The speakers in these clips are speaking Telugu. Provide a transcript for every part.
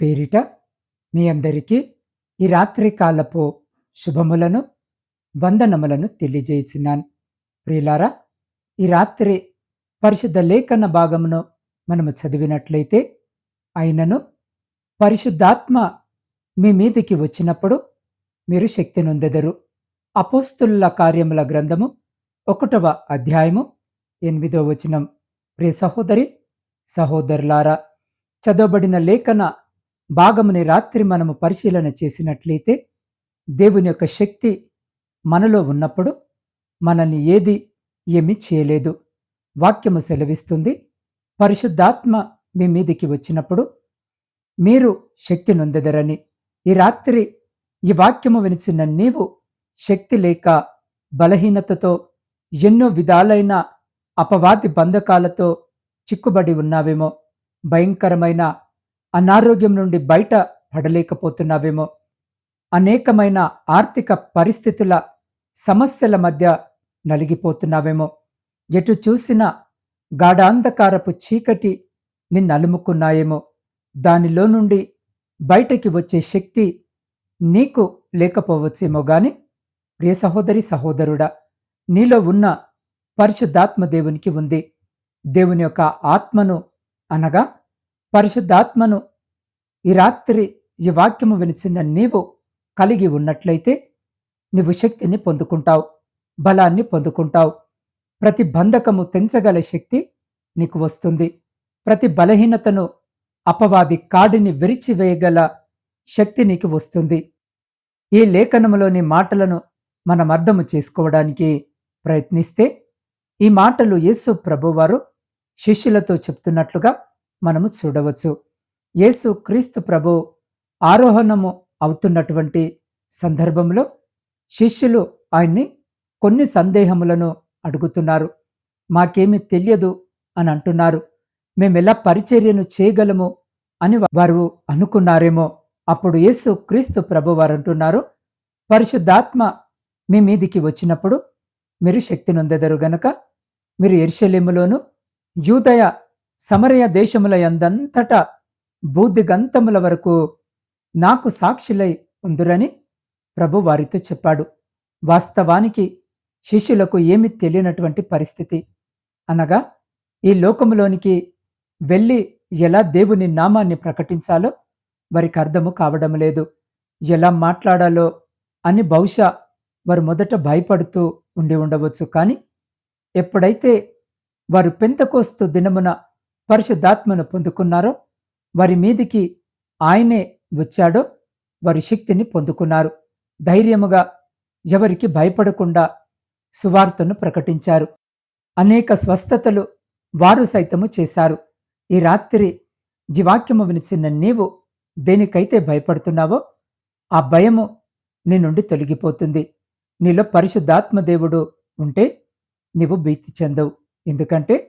పేరిట మీ అందరికీ ఈ రాత్రి కాలపు శుభములను వందనములను తెలియజేసినాను. ప్రియులారా ఈ రాత్రి పరిశుద్ధ లేఖన భాగమును మనము చదివినట్లయితే అయినను పరిశుద్ధాత్మ మీ మీదికి వచ్చినప్పుడు మీరు శక్తి నొందెదరు. అపోస్తుల కార్యముల గ్రంథము ఒకటవ అధ్యాయము ఎనిమిదో వచనం. ప్రియ సహోదరి సహోదరులారా చదవబడిన లేఖన భాగముని రాత్రి మనము పరిశీలన చేసినట్లయితే దేవుని యొక్క శక్తి మనలో ఉన్నప్పుడు మనల్ని ఏది ఏమి చేయలేదు. వాక్యము సెలవిస్తుంది పరిశుద్ధాత్మ మీ మీదికి వచ్చినప్పుడు మీరు శక్తి నొందెదరని. ఈ రాత్రి ఈ వాక్యము వినిచిన నీవు శక్తి లేక బలహీనతతో ఎన్నో విధాలైన అపవాది బంధకాలతో చిక్కుబడి ఉన్నావేమో భయంకరమైన అనారోగ్యం నుండి బయట పడలేకపోతున్నావేమో. అనేకమైన ఆర్థిక పరిస్థితుల సమస్యల మధ్య నలిగిపోతున్నావేమో. ఎటు చూసినా గాఢాంధకారపు చీకటి నిన్నలుముకున్నాయేమో. దానిలో నుండి బయటకి వచ్చే శక్తి నీకు లేకపోవచ్చేమో గాని ప్రియ సహోదరి సహోదరుడా నీలో ఉన్న పరిశుద్ధాత్మ దేవునికి ఉంది. దేవుని యొక్క ఆత్మను అనగా పరిశుద్ధాత్మను ఈ రాత్రి ఈ వాక్యము వినిచిన నీవు కలిగి ఉన్నట్లయితే నీవు శక్తిని పొందుకుంటావు బలాన్ని పొందుకుంటావు. ప్రతి బంధకము తెంచగల శక్తి నీకు వస్తుంది. ప్రతి బలహీనతను అపవాది కాడిని విరిచివేయగల శక్తి నీకు వస్తుంది. ఈ లేఖనములోని మాటలను మనం అర్థము చేసుకోవడానికి ప్రయత్నిస్తే ఈ మాటలు యేసు ప్రభువారు శిష్యులతో చెప్తున్నట్లుగా మనము చూడవచ్చు. యేసు క్రీస్తు ప్రభు ఆరోహణము అవుతున్నటువంటి సందర్భంలో శిష్యులు ఆయన్ని కొన్ని సందేహములను అడుగుతున్నారు. మాకేమి తెలియదు అని అంటున్నారు. మేమెలా పరిచర్యను చేయగలము అని వారు అనుకున్నారేమో. అప్పుడు యేసు క్రీస్తు ప్రభు వారు అంటున్నారు పరిశుద్ధాత్మ మీ మీదికి వచ్చినప్పుడు మీరు శక్తి నొందెదరు గనక మీరు ఎర్షలేములోను యూదయ సమరయ దేశముల యందంతటా బూదిగంతముల వరకు నాకు సాక్షులై ఉందురని ప్రభు వారితో చెప్పాడు. వాస్తవానికి శిష్యులకు ఏమి తెలియనటువంటి పరిస్థితి? అనగా ఈ లోకములోనికి వెళ్ళి ఎలా దేవుని నామాన్ని ప్రకటించాలో వారికి అర్థము కావడం లేదు. ఎలా మాట్లాడాలో అని బహుశా వారు మొదట భయపడుతూ ఉండి ఉండవచ్చు. కానీ ఎప్పుడైతే వారు పెంతకోస్తు దినమున పరిశుద్ధాత్మను పొందుకున్నారో వారి మీదికి ఆయనే వచ్చాడో వారి శక్తిని పొందుకున్నారు. ధైర్యముగా ఎవరికి భయపడకుండా సువార్తను ప్రకటించారు. అనేక స్వస్థతలు వారు సైతము చేశారు. ఈ రాత్రి జీవాక్యము వినిచిన నీవు దేనికైతే భయపడుతున్నావో ఆ భయము నీ నుండి తొలగిపోతుంది. నీలో పరిశుద్ధాత్మ దేవుడు ఉంటే నీవు భీతి చెందవు. ఎందుకంటే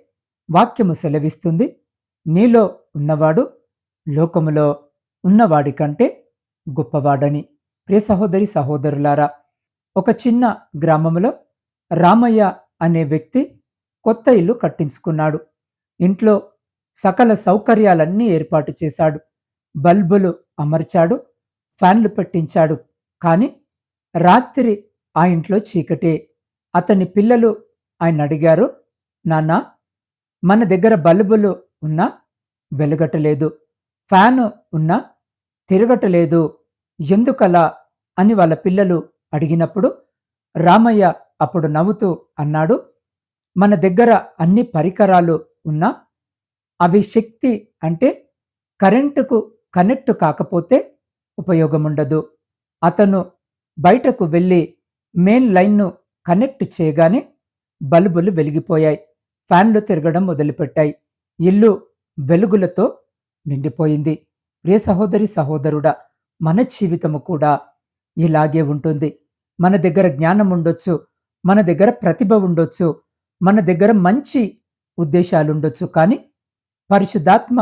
వాక్యము సెలవిస్తుంది. నీలో ఉన్నవాడు లోకములో ఉన్నవాడి కంటే గొప్పవాడని. ప్రియ సహోదరి సహోదరులారా ఒక చిన్న గ్రామంలో రామయ్య అనే వ్యక్తి కొత్త ఇల్లు కట్టించుకున్నాడు. ఇంట్లో సకల సౌకర్యాలన్నీ ఏర్పాటు చేశాడు. బల్బులు అమర్చాడు ఫ్యాన్లు పెట్టించాడు. కానీ రాత్రి ఆ ఇంట్లో చీకటే. అతని పిల్లలు ఆయన అడిగారు నాన్న మన దగ్గర బల్బులు ఉన్నా వెలుగటలేదు. ఫ్యాను ఉన్నా తిరగటలేదు. ఎందుకలా అని వాళ్ళ పిల్లలు అడిగినప్పుడు రామయ్య అప్పుడు నవ్వుతూ అన్నాడు మన దగ్గర అన్ని పరికరాలు ఉన్నా అవి శక్తి అంటే కరెంటుకు కనెక్ట్ కాకపోతే ఉపయోగముండదు. అతను బయటకు వెళ్ళి మెయిన్ లైన్ను కనెక్ట్ చేయగానే బల్బులు వెలిగిపోయాయి. ఫ్యాన్లు తిరగడం మొదలుపెట్టాయి. ఇల్లు వెలుగులతో నిండిపోయింది. ప్రియ సహోదరి సహోదరుడా మన జీవితము కూడా ఇలాగే ఉంటుంది. మన దగ్గర జ్ఞానం ఉండొచ్చు మన దగ్గర ప్రతిభ ఉండొచ్చు మన దగ్గర మంచి ఉద్దేశాలు ఉండొచ్చు కానీ పరిశుద్ధాత్మ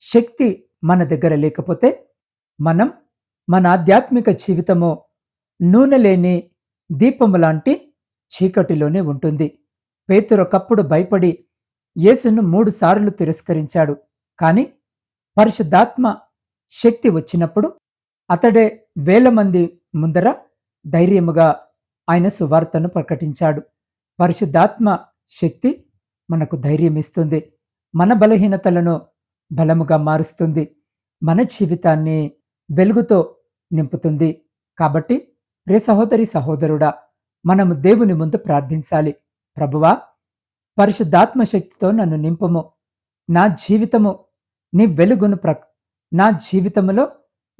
శక్తి మన దగ్గర లేకపోతే మనం మన ఆధ్యాత్మిక జీవితము నూనె లేని దీపము లాంటి చీకటిలోనే ఉంటుంది. పేతురొకప్పుడు భయపడి యేసును మూడుసార్లు తిరస్కరించాడు. కాని పరిశుద్ధాత్మ శక్తి వచ్చినప్పుడు అతడే వేల మంది ముందర ధైర్యముగా ఆయన సువార్తను ప్రకటించాడు. పరిశుద్ధాత్మ శక్తి మనకు ధైర్యమిస్తుంది మన బలహీనతలను బలముగా మారుస్తుంది. మన జీవితాన్ని వెలుగుతో నింపుతుంది. కాబట్టి ప్రియ సహోదరి సహోదరుడా మనము దేవుని ముందు ప్రార్థించాలి. ప్రభువా పరిశుద్ధాత్మ శక్తితో నన్ను నింపము. నా జీవితము నీ వెలుగును ప్ర నా జీవితములో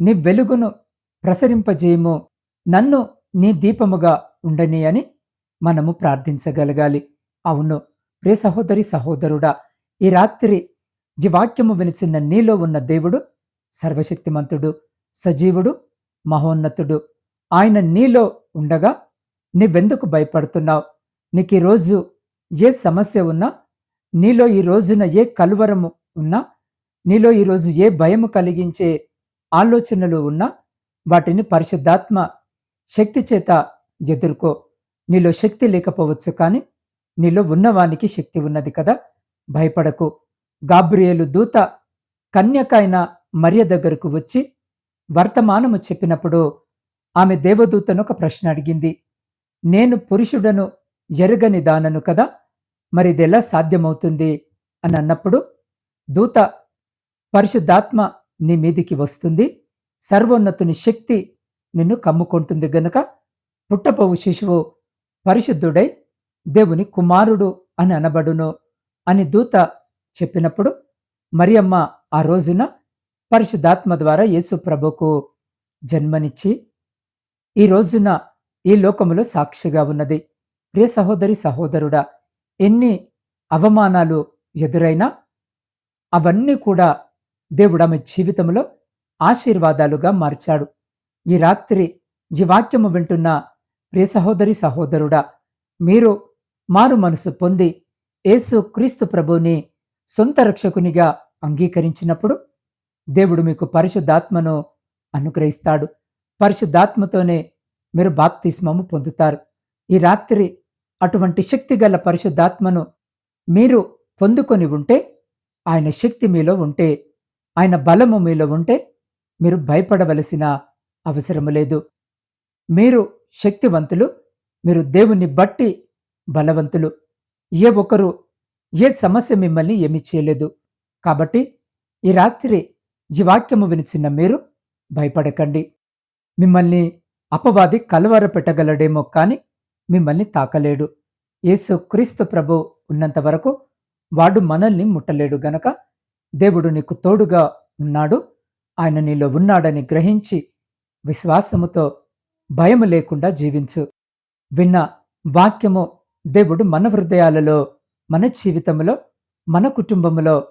నీ వెలుగును ప్రసరింపజేయము. నన్ను నీ దీపముగా ఉండని అని మనము ప్రార్థించగలగాలి. అవును ప్రే సహోదరి సహోదరుడా ఈ రాత్రి జీవాక్యము వినిచున్న నీలో ఉన్న దేవుడు సర్వశక్తిమంతుడు సజీవుడు మహోన్నతుడు. ఆయన నీలో ఉండగా నీవెందుకు భయపడుతున్నావు? నీకు ఈరోజు ఏ సమస్య ఉన్నా నీలో ఈ రోజున ఏ కలువరము ఉన్నా నీలో ఈరోజు ఏ భయము కలిగించే ఆలోచనలు ఉన్నా వాటిని పరిశుద్ధాత్మ శక్తి చేత ఎదుర్కో. నీలో శక్తి లేకపోవచ్చు కానీ నీలో ఉన్నవానికి శక్తి ఉన్నది కదా. భయపడకు. గాబ్రియేలు దూత కన్యకైన మరియ దగ్గరకు వచ్చి వర్తమానము చెప్పినప్పుడు ఆమె దేవదూతను ఒక ప్రశ్న అడిగింది. నేను పురుషుడను ఎరుగని దానను కదా? మరిదెలా సాధ్యమవుతుంది? అని అన్నప్పుడు దూత పరిశుద్ధాత్మ నీ మీదికి వస్తుంది. సర్వోన్నతుని శక్తి నిన్ను కమ్ముకుంటుంది గనుక పుట్టపోవు శిశువు పరిశుద్ధుడై దేవుని కుమారుడు అని అనబడును అని దూత చెప్పినప్పుడు మరియమ్మ ఆ రోజున పరిశుద్ధాత్మ ద్వారా యేసు ప్రభుకు జన్మనిచ్చి ఈ రోజున ఈ లోకములో సాక్షిగా ఉన్నది. ప్రియ సహోదరి సహోదరుడా ఎన్ని అవమానాలు ఎదురైనా అవన్నీ కూడా దేవుడు ఆమె జీవితంలో ఆశీర్వాదాలుగా మార్చాడు. ఈ రాత్రి ఈ వాక్యము వింటున్న ప్రియ సహోదరి సహోదరుడా మీరు మారు మనసు పొంది యేసు క్రీస్తు ప్రభుని సొంత రక్షకునిగా అంగీకరించినప్పుడు దేవుడు మీకు పరిశుద్ధాత్మను అనుగ్రహిస్తాడు. పరిశుద్ధాత్మతోనే మీరు బాప్తిస్మము పొందుతారు. ఈ రాత్రి అటువంటి శక్తి గల పరిశుద్ధాత్మను మీరు పొందుకొని ఉంటే ఆయన శక్తి మీలో ఉంటే ఆయన బలము మీలో ఉంటే మీరు భయపడవలసిన అవసరము లేదు. మీరు శక్తివంతులు మీరు దేవుని బట్టి బలవంతులు. ఏ ఒక్కరు ఏ సమస్య మిమ్మల్ని ఏమి చేయలేదు. కాబట్టి ఈ రాత్రి ఈ వాక్యము వినిచిన మీరు భయపడకండి. మిమ్మల్ని అపవాది కలవర పెట్టగలడేమో కానీ మిమ్మల్ని తాకలేడు. యేసు క్రీస్తు ప్రభు ఉన్నంత వరకు వాడు మనల్ని ముట్టలేడు గనక దేవుడు నీకు తోడుగా ఉన్నాడు. ఆయన నీలో ఉన్నాడని గ్రహించి విశ్వాసముతో భయము లేకుండా జీవించు. విన్న వాక్యము దేవుడు మన హృదయాలలో మన జీవితంలో మన కుటుంబములో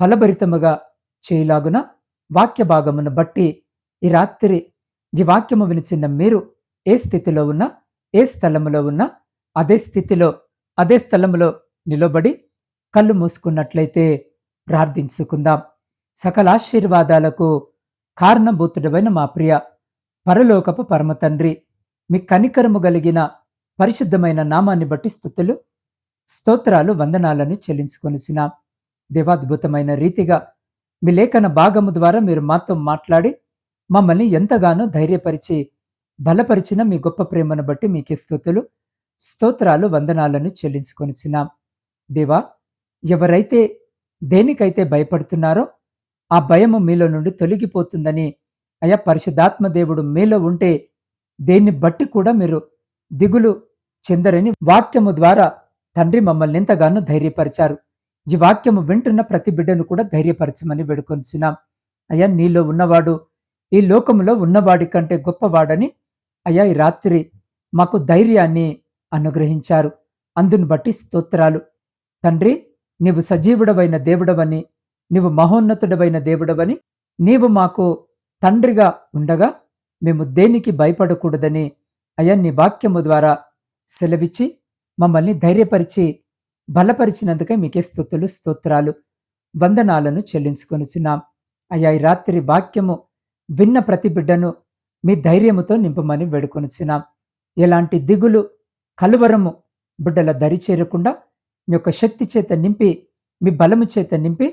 ఫలభరితముగా చేయలాగున వాక్య భాగమును బట్టి ఈ రాత్రి ఈ వాక్యము వినిచిన్న మీరు ఏ స్థితిలో ఉన్నా ఏ స్థలములో ఉన్నా అదే స్థితిలో అదే స్థలములో నిలబడి కళ్ళు మూసుకున్నట్లయితే ప్రార్థించుకుందాం. సకల ఆశీర్వాదాలకు కారణభూతుడమైన మా ప్రియ పరలోకపు పరమతండ్రి మీ కనికరము కలిగిన పరిశుద్ధమైన నామాన్ని బట్టి స్థుతులు స్తోత్రాలు వందనాలను చెల్లించుకొనిసినాం దేవాద్భుతమైన రీతిగా మీ లేఖన భాగము ద్వారా మీరు మాతో మాట్లాడి మమ్మల్ని ఎంతగానో ధైర్యపరిచి బలపరిచిన మీ గొప్ప ప్రేమను బట్టి మీకే స్థుతులు స్తోత్రాలు వందనాలను చెల్లించుకొనిచున్నాం. దేవా ఎవరైతే దేనికైతే భయపడుతున్నారో ఆ భయము మీలో నుండి తొలగిపోతుందని అయా పరిశుద్ధాత్మ దేవుడు మీలో ఉంటే దేన్ని బట్టి కూడా మీరు దిగులు చెందరని వాక్యము ద్వారా తండ్రి మమ్మల్ని ఎంతగానో ధైర్యపరిచారు. ఈ వాక్యము వింటున్న ప్రతి బిడ్డను కూడా ధైర్యపరచమని వేడుకొంచున్నాం అయ్యా నీలో ఉన్నవాడు ఈ లోకములో ఉన్నవాడి కంటే గొప్పవాడని అయ్యా ఈ రాత్రి మాకు ధైర్యాన్ని అనుగ్రహించారు. అందును బట్టి స్తోత్రాలు. తండ్రి నీవు సజీవుడవైన దేవుడవని నీవు మహోన్నతుడవైన దేవుడవని నీవు మాకు తండ్రిగా ఉండగా మేము దేనికి భయపడకూడదని అయ్యా నీ వాక్యము ద్వారా సెలవిచ్చి మమ్మల్ని ధైర్యపరిచి బలపరిచినందుకే మీకే స్థుతులు స్తోత్రాలు వందనాలను చెల్లించుకొనిచున్నాం. అయ్యా ఈ రాత్రి వాక్యము విన్న ప్రతి బిడ్డను మీ ధైర్యముతో నింపమని వేడుకొనిచ్చినాం ఎలాంటి దిగులు కలువరము బిడ్డల దరి చేరకుండా మీ యొక్క శక్తి చేత నింపి మీ బలము చేత నింపి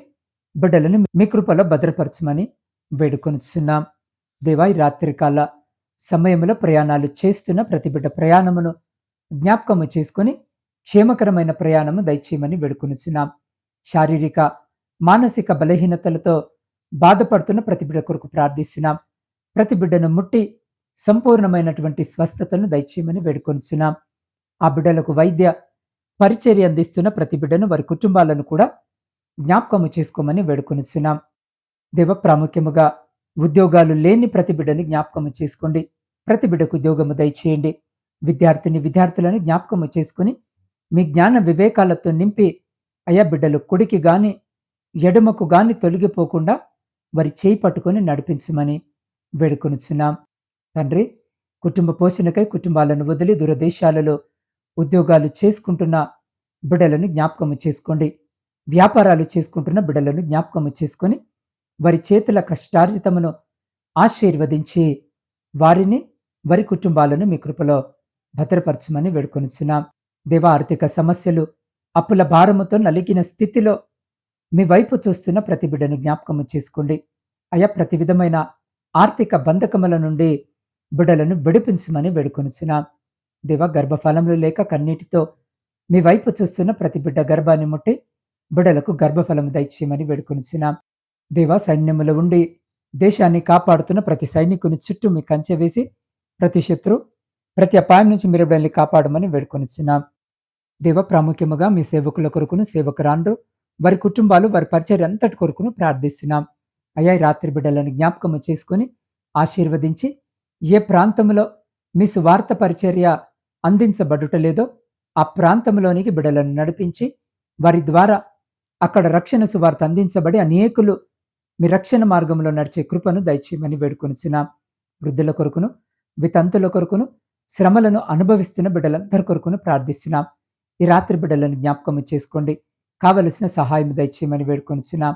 బిడ్డలను మీ కృపలో భద్రపరచమని వేడుకొనిచున్నాం. దేవా ఈ రాత్రికాల సమయంలో ప్రయాణాలు చేస్తున్న ప్రతి బిడ్డ ప్రయాణమును జ్ఞాపకము చేసుకొని క్షేమకరమైన ప్రయాణము దయచేయమని వేడుకొనిచున్నాం. శారీరక మానసిక బలహీనతలతో బాధపడుతున్న ప్రతి బిడ్డ కొరకు ప్రార్థిస్తున్నాం. ప్రతి బిడ్డను ముట్టి సంపూర్ణమైనటువంటి స్వస్థతను దయచేయమని వేడుకొనిచున్నాం. ఆ బిడ్డలకు వైద్య పరిచర్య అందిస్తున్న ప్రతి బిడ్డను వారి కుటుంబాలను కూడా జ్ఞాపకము చేసుకోమని వేడుకొనిచున్నాం. దేవ ప్రాముఖ్యముగా ఉద్యోగాలు లేని ప్రతి బిడ్డని జ్ఞాపకము చేసుకోండి. ప్రతి బిడ్డకు ఉద్యోగము దయచేయండి. విద్యార్థిని విద్యార్థులను జ్ఞాపకము చేసుకుని మీ జ్ఞాన వివేకాలతో నింపి అయా బిడ్డలు కుడికి గాని ఎడమకు గాని తొలగిపోకుండా వారి చేయి పట్టుకొని నడిపించమని వేడుకొనిచున్నాం. తండ్రి కుటుంబ పోషణకై కుటుంబాలను వదిలి దూరదేశాలలో ఉద్యోగాలు చేసుకుంటున్న బిడ్డలను జ్ఞాపకము చేసుకోండి. వ్యాపారాలు చేసుకుంటున్న బిడ్డలను జ్ఞాపకము చేసుకొని వారి చేతుల కష్టార్జితమును ఆశీర్వదించి వారిని వారి కుటుంబాలను మీ కృపలో భద్రపరచమని వేడుకొనిచున్నాం. దేవ ఆర్థిక సమస్యలు అప్పుల భారముతో నలిగిన స్థితిలో మీ వైపు చూస్తున్న ప్రతి బిడ్డను జ్ఞాపకము చేసుకోండి. అయా ప్రతి విధమైన ఆర్థిక బంధకముల నుండి బిడలను విడిపించమని వేడుకొనిచిన దేవ గర్భఫలములు లేక కన్నీటితో మీ వైపు చూస్తున్న ప్రతి బిడ్డ గర్భాన్ని ముట్టి బిడలకు గర్భఫలము దయచేయమని వేడుకొనిచిన దేవ సైన్యములో ఉండి దేశాన్ని కాపాడుతున్న ప్రతి సైనికుని చుట్టూ మీ కంచె వేసి ప్రతి శత్రు ప్రతి అపాయం నుంచి మీరు బిడ్డల్ని కాపాడమని వేడుకొనిచ్చిన దేవ ప్రాముఖ్యముగా మీ సేవకుల కొరకును సేవకురాండ్రు వారి కుటుంబాలు వారి పరిచయం అంతటి కొరకును ప్రార్థిస్తున్నాం. అయ్యా రాత్రి బిడ్డలను జ్ఞాపకము చేసుకుని ఆశీర్వదించి ఏ ప్రాంతంలో మీ సువార్త పరిచర్య అందించబడుటలేదో ఆ ప్రాంతంలోనికి బిడ్డలను నడిపించి వారి ద్వారా అక్కడ రక్షణ సువార్త అందించబడి అనేకులు మీ రక్షణ మార్గంలో నడిచే కృపను దయచేయమని వేడుకొనిచున్నాం. వృద్ధుల కొరకును వితంతుల కొరకును శ్రమలను అనుభవిస్తున్న బిడ్డలందరి కొరకును ప్రార్థిస్తున్నాం. ఈ రాత్రి బిడ్డలను జ్ఞాపకము చేసుకోండి. కావలసిన సహాయం దయచేయమని వేడుకొనిచున్నాం.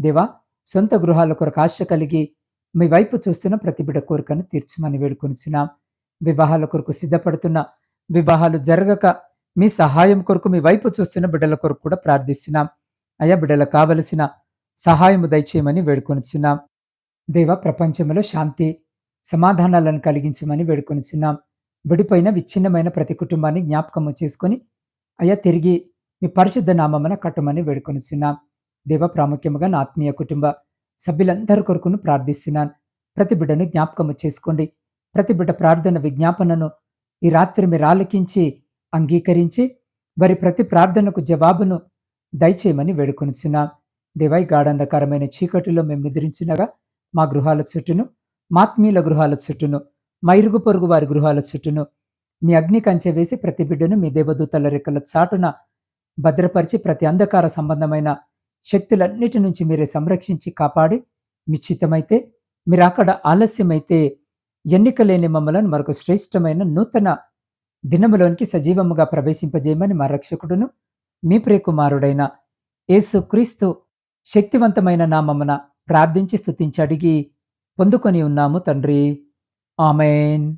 దేవా సొంత గృహాల కొరకు ఆశ కలిగి మీ వైపు చూస్తున్న ప్రతి బిడ్డ కోరికను తీర్చమని వేడుకొనిచున్నాం. వివాహాల కొరకు సిద్ధపడుతున్న వివాహాలు జరగక మీ సహాయం కొరకు మీ వైపు చూస్తున్న బిడ్డల కొరకు కూడా ప్రార్థిస్తున్నాం. అయ్యా బిడ్డలకు కావలసిన సహాయము దయచేయమని వేడుకొనిచున్నాం. దేవ ప్రపంచంలో శాంతి సమాధానాలను కలిగించమని వేడుకొనిచున్నాం. విడిపోయిన విచ్ఛిన్నమైన ప్రతి కుటుంబాన్ని జ్ఞాపకము చేసుకొని అయ్యా తిరిగి మీ పరిశుద్ధ నామమున కట్టమని వేడుకొనిచున్నాం. దేవ ప్రాముఖ్యముగా నా ఆత్మీయ కుటుంబ సభ్యులందరి కొరకును ప్రార్థిస్తున్నాను. ప్రతి బిడ్డను జ్ఞాపకము చేసుకోండి. ప్రతి బిడ్డ ప్రార్థన విజ్ఞాపనను ఈ రాత్రి మీరు ఆలకించి అంగీకరించి వారి ప్రతి ప్రార్థనకు జవాబును దయచేయమని వేడుకొనిచున్నాం. దేవై గాఢంధకరమైన చీకటిలో మేము నిద్రించినగా మా గృహాల చుట్టూను మాత్మీయుల గృహాల చుట్టూను మా ఇరుగు పొరుగు వారి గృహాల చుట్టూను మీ అగ్ని కంచె వేసి ప్రతి బిడ్డను మీ దేవదూతల రెక్కల చాటున భద్రపరిచి ప్రతి అంధకార సంబంధమైన శక్తులన్నిటి నుంచి మీరే సంరక్షించి కాపాడి మీ మీరు అక్కడ ఆలస్యమైతే ఎన్నిక లేని మమ్మలను మరొక శ్రేష్టమైన నూతన దినములోనికి సజీవముగా ప్రవేశింపజేయమని మా రక్షకుడును మీ ప్రియకుమారుడైన యేసు క్రీస్తు శక్తివంతమైన నామమున ప్రార్థించి స్థుతించి అడిగి పొందుకొని ఉన్నాము తండ్రి. ఆమెన్.